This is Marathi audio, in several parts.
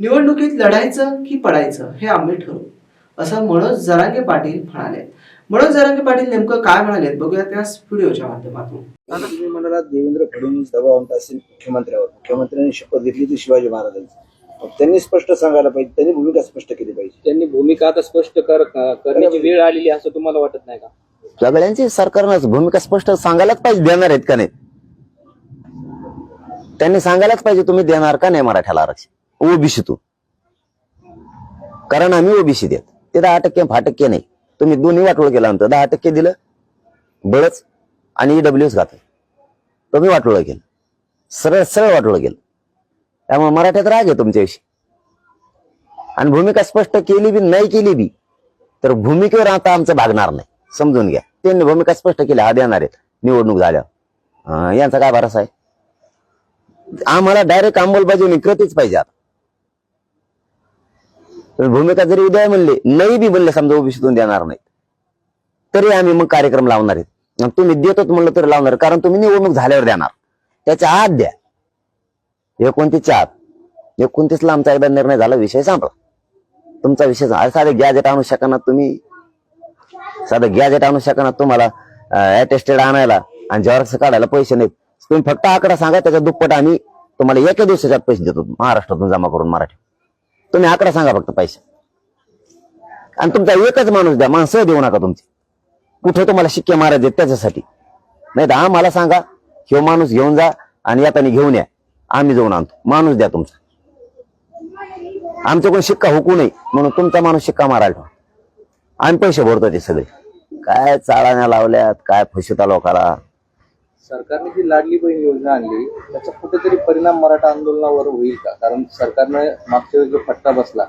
निवडणुकीत लढायचं की पडायचं हे आम्ही ठरवू. असं मनोज जरांगे पाटील म्हणाले. मनोज जरांगे पाटील नेमकं काय म्हणाले बघूया त्या व्हिडिओच्या माध्यमातून. तुम्ही म्हणाला देवेंद्र फडणवीस दबाव आणत असेल मुख्यमंत्र्यावर. मुख्यमंत्र्यांनी शपथ घेतली ती शिवाजी महाराजांची. त्यांनी स्पष्ट सांगायला पाहिजे. त्यांनी भूमिका स्पष्ट केली पाहिजे. त्यांनी भूमिका आता स्पष्ट कर करण्याची वेळ आलेली असं तुम्हाला वाटत नाही का? सगळ्यांची सरकारनं भूमिका स्पष्ट सांगायलाच पाहिजे देणार आहेत का नाही? त्यांनी सांगायलाच पाहिजे तुम्ही देणार का नाही मराठ्याला आरक्षण? ओबीसीतून कारण आम्ही ओबीसी देत. ते दहा टक्के फाटक्के टक्के नाही. तुम्ही दोन्ही वाटोळ केलं आमचं. दहा टक्के दिलं बळच आणि डब्ल्यूच घातलं. तुम्ही वाटोळ केलं. सरळ सरळ वाटोळ केलं. त्यामुळे मराठ्यात राग आहे तुमच्याविषयी. आणि भूमिका स्पष्ट केली बी नाही केली बी तर भूमिकेवर आता आमचं भागणार नाही. समजून घ्या. त्यांनी भूमिका स्पष्ट केली हा देणार आहेत. निवडणूक झाल्यावर. यांचा काय भरोसा आहे? आम्हाला डायरेक्ट अंमलबजावणी कृतीच पाहिजे आता. भूमिका जरी उद्या म्हणले नाही बी म्हणले समजा ओबीसीतून देणार नाही तरी आम्ही मग कार्यक्रम लावणार आहेत. तुम्ही देतोच म्हणलं तरी लावणार कारण तुम्ही निवडणूक झाल्यावर देणार. त्याच्या आत द्या. एकोणतीसच्या आत. एकोणतीसला आमचा एकदा निर्णय झाला विषय संपला. तुमचा विषय संपला. साधं गॅजेट आणू शकणार तुम्ही? साधं गॅजेट आणू शकणार तुम्हाला? अटेस्टेड आणायला. आणि झेरॉक्स काढायला पैसे नाहीत. तुम्ही फक्त आकडा सांगा त्याच्या दुप्पट आम्ही तुम्हाला एका दिवसाच्या पैसे देतो. महाराष्ट्रातून जमा करून मराठी. तुम्ही आकडा सांगा फक्त पैसे. आणि तुमचा एकच माणूस द्या माणसं देऊ नका तुमची. कुठे तुम्हाला शिक्के मारायचे त्याच्यासाठी. नाही तर आम्हाला सांगा ह्यो माणूस घेऊन जा आणि येताना घेऊन या. आम्ही जाऊन आणतो. माणूस द्या तुमचा. आमच्या कोण शिक्का हुकू नये म्हणून तुमचा माणूस शिक्का मारायला ठेवा. आम्ही पैसे भरतो ते सगळे. काय चाळाण्या लावल्यात काय फसवता लोकाला. सरकारने जी लाडली बहीण योजना आणली त्याचा कुठेतरी परिणाम मराठा आंदोलनावर होईल का? कारण सरकारने मागच्या वेळी जो फटका बसला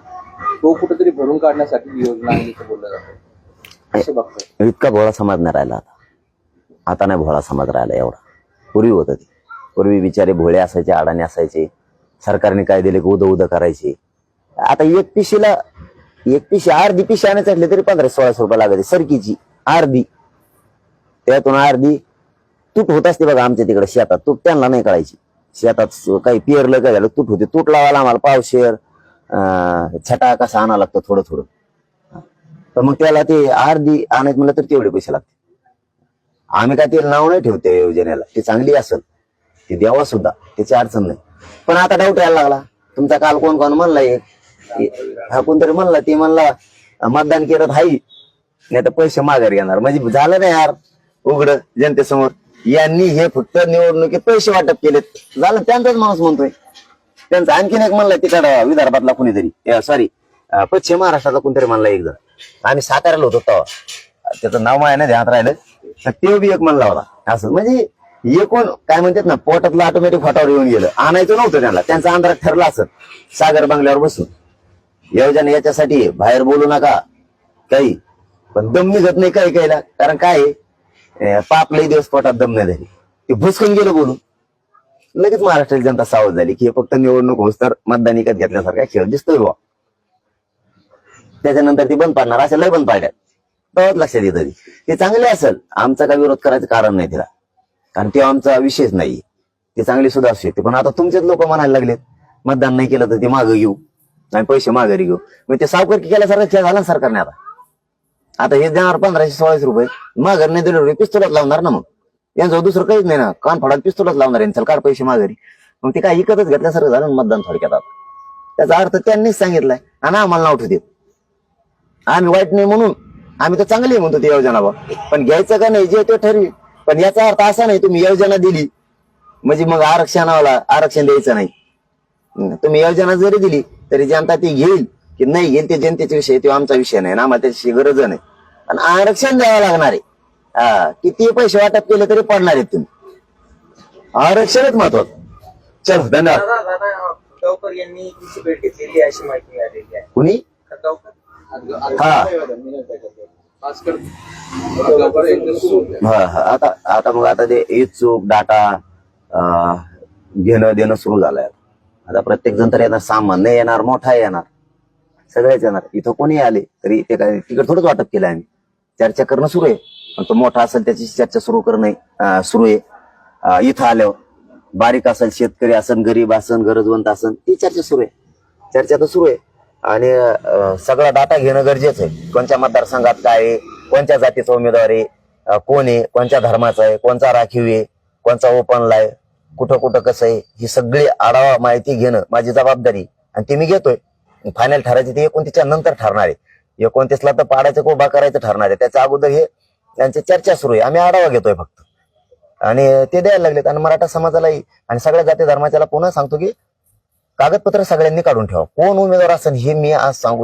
तो कुठेतरी भरून काढण्यासाठी ही योजना आणली असं बोललं जातं. असं बघतोय. इतका भोळा समाज नाही राहिला आता. आता नाही भोळा समाज राहिला एवढा. पूर्वी होतं ते. पूर्वी बिचारे भोळे असायचे अडाणी असायचे. सरकारने काय दिले की उद उद करायचे. आता एक पिशीला एक पिशी अर्धी पिशी आणायचं असले तरी पंधरा सोळाशे रुपये लागायचे सरकीची. अर्धी. त्यातून अर्धी तूट होत असते बघा आमच्या तिकडे शेतात. तूट त्यांना नाही कळायची शेतात काही पेरलं काय झालं तूट होते. तूट लावायला आम्हाला पावशेर छटा कसा आणा लागतं थोडं थोडं तर मग त्याला ते अर्धी आणायचं म्हणलं तर तेवढे पैसे लागते आम्ही काय ते नाव नाही ठेवते योजनेला. ती चांगली असेल. ती द्यावा सुद्धा. त्याची अडचण नाही. पण आता डाऊट यायला लागला. तुमचा काल कोण कोण म्हणला एक? हा कोणतरी म्हणला ते म्हणला मतदान केलं हाई नाही तर पैसे माघार घेणार म्हणजे झालं नाही यार. उघड जनतेसमोर. यांनी हे फक्त निवडणुकीत पैसे वाटप केलेत. झालं त्यांचाच माणूस म्हणतोय. त्यांचा आणखीन एक म्हणला तिकडं विदर्भातला कुणीतरी सॉरी पश्चिम महाराष्ट्रातला कोणतरी म्हणला एक जण. आम्ही साताऱ्याला होतो तेव्हा. त्याचं नाव माया नाही ध्यानात राहिलं. तर ते बी एक म्हणला होता. असं म्हणजे एकूण काय म्हणतात ना पोटातलं ऑटोमॅटिक फाटावर येऊन गेलं. आणायचं नव्हतं त्यांना. त्यांचा अंधारात ठरला असत सागर बंगल्यावर बसून. योजना याच्यासाठी बाहेर बोलू नका. काही. पण दम निघत नाही काही काहीला. कारण काय आहे, पाप लई दिवस पोटात दम नाही झाली. ते भुसकून गेलं बोलून. लगेच महाराष्ट्राची जनता सावध झाली की हे फक्त निवडणूक होस तर मतदान इकत घेतल्यासारखा खेळ दिसतोय बुवा. त्याच्यानंतर ती बंद पाडणार असेल लय बंद पाडल्यात. तेव्हाच लक्षात येतं ते. ते चांगले असेल आमचा काय विरोध करायचं कारण नाही तिला. कारण ते आमचा विषयच नाही. ते चांगली सुद्धा असू शकते. पण आता तुमचेच लोक म्हणायला लागलेत मतदान नाही केलं तर ते मागं घेऊ. आणि पैसे माघारी घेऊ. मग ते सावकारकी केल्यासारखं खेळ झाला ना सरकारने आता? आता हे देणार पंधराशे सोळाशे रुपये. माघारी नाही दिले रुपये पिस्तुलात लावणार ना मग. यांचं दुसरं काहीच नाही ना. कान फडात पिस्तुलात लावणार यांचं काढ पैसे माघारी. मग ते काय इकतच घेतल्यासारखं झालं मतदान थोडक्यात त्याचा अर्थ त्यांनीच सांगितलाय. आणि आम्हाला नाव ठेवते आम्ही वाईट नाही म्हणून आम्ही तर चांगली म्हणतो ती योजना बा. पण घ्यायचं का नाही जे ते ठरवी. पण याचा अर्थ असा नाही तुम्ही योजना दिली म्हणजे मग आरक्षणाला आरक्षण द्यायचं नाही. तुम्ही योजना जरी दिली तरी जनता ती घेईल की नाही घेईल ते जनतेचा विषय तो आमचा विषय नाही ना आम्हाला त्याची गरज नाही. पण आरक्षण द्यावं लागणार आहे. हा किती पैसे वाटप केले तरी पडणार आहेत तुम्ही. आरक्षणच महत्वाचं. चल धन्यवाद. खतावकर यांनी तिची भेट घेतलेली आहे अशी माहिती मिळालेली आहे. कुणी? हा. हा हा. आता आता मग आता ते इच्छुक डाटा घेणं देणं सुरू झालंय आता प्रत्येक जण तर येणार सामान्य येणार मोठा येणार. सगळेच येणार. इथं कोणी आले तरी ते काय तिकडे थोडंच वाटप केलं आम्ही. चर्चा करणं सुरू आहे. पण तो मोठा असेल त्याची चर्चा सुरू करणं सुरू आहे. इथं आल्यावर. बारीक असेल शेतकरी असेल गरीब असेल गरजवंत असेल ती चर्चा सुरू आहे. चर्चा तर सुरू आहे. आणि सगळा डाटा घेणं गरजेचं आहे. कोणत्या मतदारसंघात काय आहे कोणत्या जातीचा उमेदवार आहे कोण आहे कोणत्या धर्माचा आहे कोणचा राखीव आहे कोणचा ओपनला आहे कुठं कुठं कसं आहे ही सगळी आढावा माहिती घेणं माझी जबाबदारी आणि ती मी घेतोय. फायनल ठरायचे ते एकोणतीसच्या नंतर ठरणार आहे. एकोणतीसला तर पाडायचं उभा करायचं ठरणार आहे. त्याच्या अगोदर हे त्यांची चर्चा सुरू आहे. आम्ही आढावा घेतोय फक्त. आणि ते द्यायला लागलेत. आणि मराठा समाजालाही आणि सगळ्या जाती धर्माच्याला पुन्हा सांगतो की कागदपत्र सगळ्यांनी काढून ठेवा. कोण उमेदवार असेल हे मी आज सांगू